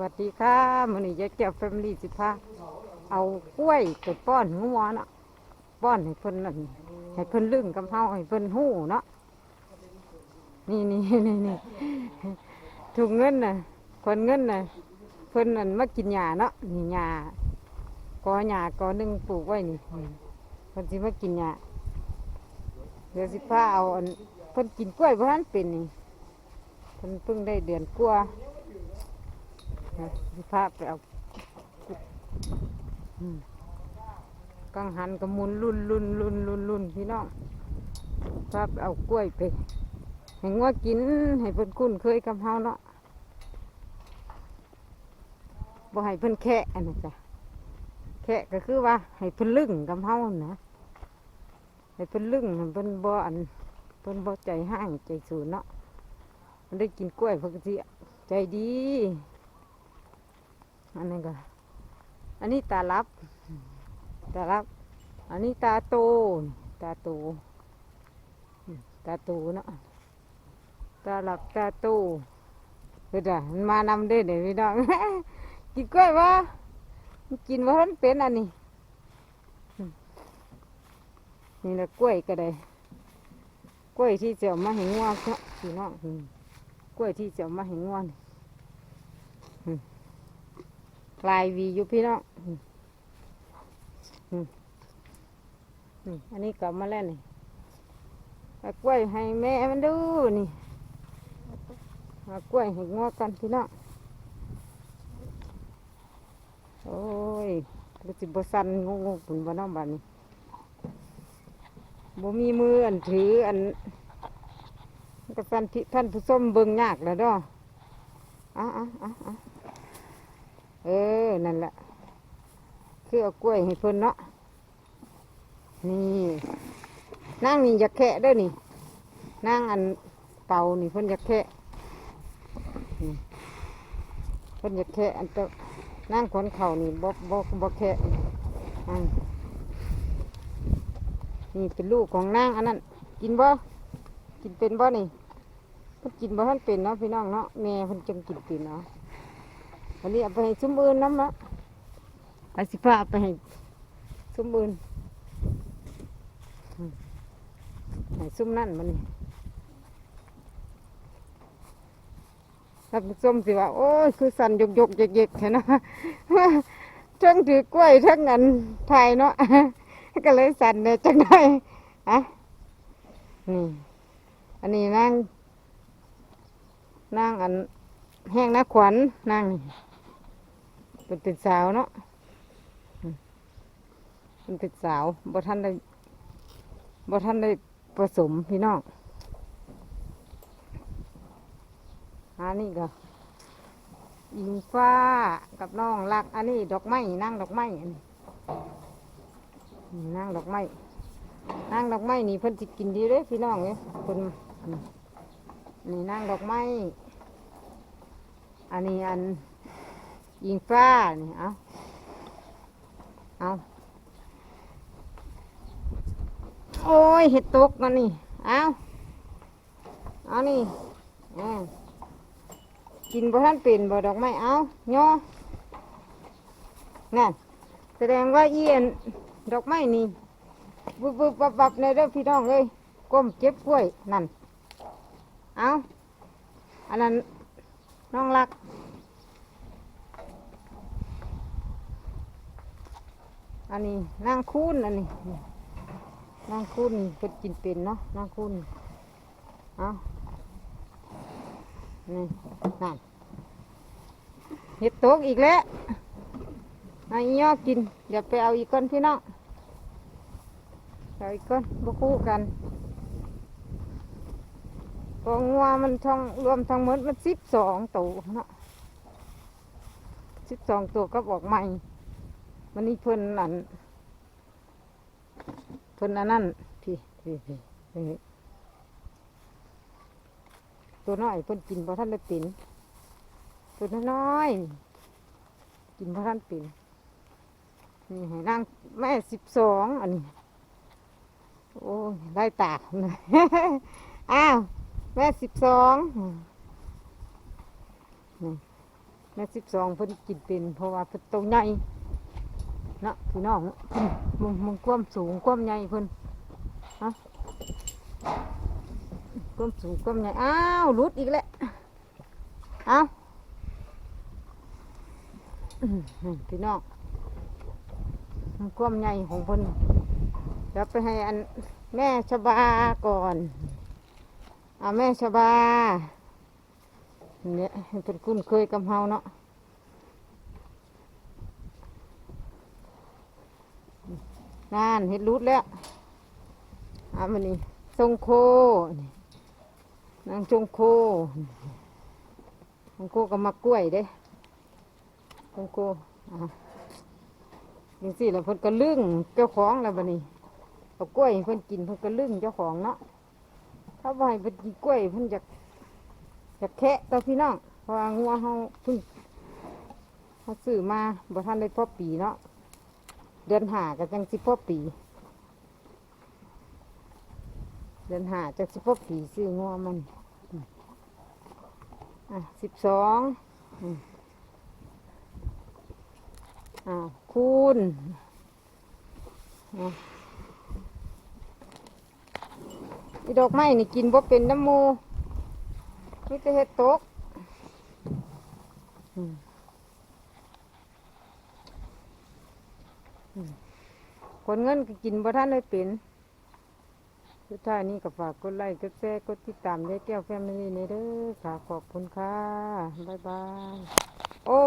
วัสดีค่ะมื้อนี้ยายแก้วแฟมิลี่สิพาเอากล้วยไปป้อนงัวเนาะป้อนให้เพิ่นนั่นให้เพิ่นลึงกับเฮาให้เพิ่นหู้เนาะนี่นี่นี่นี่ถุงเงินน่ะคนเงินน่ะเพิ่นนั่นมากินหญ้าเนาะนี่หญ้ากอหญ้ากอหนึงปลูกไว้นี่เพิ่นสิมากินหญ้าเดี๋ยวสิพาเอาอันเพิ่นกินกล้วยบ่ทันเป็นนี่เพิ่นเพิ่งได้เดือนกว่า สิพาไปเอากังหันกับมุนรุ่นรุ่นรุ่นรุ่นรุ่นพี่น้องพาไปเอากล้วยไปให้งัวกินให้เพิ่นคุ้นเคยกับเฮาเนาะบ่ให้เพิ่นแคะอันนั้จ้ะแคะก็คือว่าให้เพิ่นลึ่งกับเฮานะให้เพิ่นลึ่งเพิ่นบ่อันเพิ่นบ่ใจห้างใจสูนเนาะมันได้กินกล้วยเพิ่นก็สิใจดี อันนี้ก็ อันนี้ตาลับ ตาลับ อันนี้ตาโต ตาโต ตาโตเนาะ ตาลับตาโตเฮ้ยจ้ะมันมานำเด้เดี๋ยวพี่น้อง กินกล้วยวะกินว่าทันเป็นอันนี้นี่แหละกล้วยก็ได้กล้วยที่เจะเอามาให้งัวเนาะพี่น้องกล้วยที่เจะเอามาให้งัวนี่ ลายวีอยู่พี่น้องอันนี้กลับมาแล้วนี่ากล้วยให้แม่มันดูนี่ากล้วยให้งอกันพี่น้องโอ้ยกูสิบสันงงงๆปุ่นบ่น้องบ้านนี้บ่มีมืออันถืออันก็สันที่ท่านผู้ชมเบิ่งยากแล้วด้ออะอะอะอะ เออ นั่นแหละคือเอากล้วยให้เพิ่นเนาะ นี่นั่งนี่อยากแคะด้อนี่ นั่งอันเป่านี่เพิ่นอยากแคะเพิ่นอยากแคะอันเตนั่งขนเข่านี่บ่บ่บ่แคะอ่านี่เป็นลูกของนางอันนั้น กินบ่ กินเป็นบ่นี่เพิ่นกินบ่ทันเป็นเนาะพี่น้องเนาะแม่เพิ่นจังกินเป็นเนาะันนี้เอาไปให้ซุ้มอื่นน้ำละอาสิพาเอาไปให้ซุ้มอื่นให้ซุ้มนั่นมันนี่ท่านผู้ชมสิว่า โอ้ย คือสั่นยกยกเยกเยกๆแค่นะทั้งถือกล้วยทั้งอันไทยเนาะ ก็เลยสันเนี่ยจังได้อะนี่ อันนี้นั่งนั่งอันแห้งนะขวัญนั่งนี่ เป็นเป็นสาวเนาะเป็นเป็นสาวบ่ท่านได้บ่ท่านได้ผสมพี่น้องอันนี้ก็อิงฟ้ากับน้องรัก อันนี้ดอกไม้นั่งดอกไม้อันนี้นี่นั่งดอกไม้นั่งดอกไม้นี่เพิ่นสิกินดีเลยพี่น้องเนี่ยเพิ่นนี่นั่งดอกไม้อันนี้อัน ยิงฟ้านี่เอาเอาโอ้ยเห็ดตกมันนี่เอาเอานี่อ่ากินบ่ท่านเป็นบ่ดอกไม้เอาย่อนั่นแสดงว่าเอียนดอกไม้นี่บุบบุบบับบับในเด้องพี่น้องเลยก้มเก็บกล้วยนั่นเอาอันนั้นน้องรัก อันนี้นางคูนอันนี้นางคูนนี่เพิ่นกินเป็นเนาะนางคูนเอานี่นั่นเห็ดตกอีกแล้วนายย่อกิน เดี๋ยวไปเอาอีกก้อนพี่น้องเอาอีกก้อนบคู่กันตัวงัวมันทั้งรวมทั้งหมดมันสิบสองตัวเนาะสิบสองตัวก็บอกใหม่ มันนี่เพิ่นนั่นเพิ่นอันนั้นพี่พี่พี่ตัวน้อยเพิ่นกินพอท่านได้ปิ่นตัวน้อยกินพอท่านปิ่นนี่ให้นั่งแม่สิบสองอันนี้โอ้ยได้ตากเลยอ้าวแม่สิบสองแม่สิบสองเพิ่นกินเป็นเพราะว่าเพิ่นโตใหญ่ นาะพี่น้องมึงมึงความสูงความใหญ่เพิ่นฮะความสูงความใหญ่อ้าวหลุดอีกแล้วเอ้าพี่น้องมันความใหญ่ของเพิ่นเดี๋ยวไปให้อันแม่ชบาก่อนเอาแม่ชบาเนี่ยเป็นคุ้นเคยกับเฮาเนาะ นานเห็ดรูดแล้วอามันนี่ทรงโคนี่นางจงโคทรงโคกับมะกล้วยเด้ทรงโคอะยังสิแล้วเพิ่นก็ลึ่งเจ้าของแล้วบัดนี้เอากล้วยเพิ่นกินเพิ่นก็ลึ่งเจ้าของเนาะถ้าบ่ให้เพิ่นกินกล้วยเพิ่นจะจะแคะตัวพี่น้องเพราะว่างัวเฮาเพิ่งเขาซื้อมาบ่ทันได้พอปีเนาะ เดือนหาก็จังสิพอปี เดือนหาจังสิพอปีซื้องัวมัน อะสิบสองอ่าคูณอีดอกไม้นี่กินบ่เป็นน้ำมูมีแต่เห็ดตกอืม คนเงินก็กินบ่ท่านได้เป็นสุดท้ายนี้ก็ฝากกดไลค์กดแชร์กดติดตามยายแก้วแฟมิลี่ในเด้อค่ะขอบคุณค่ะ บ๊ายบาย โอ้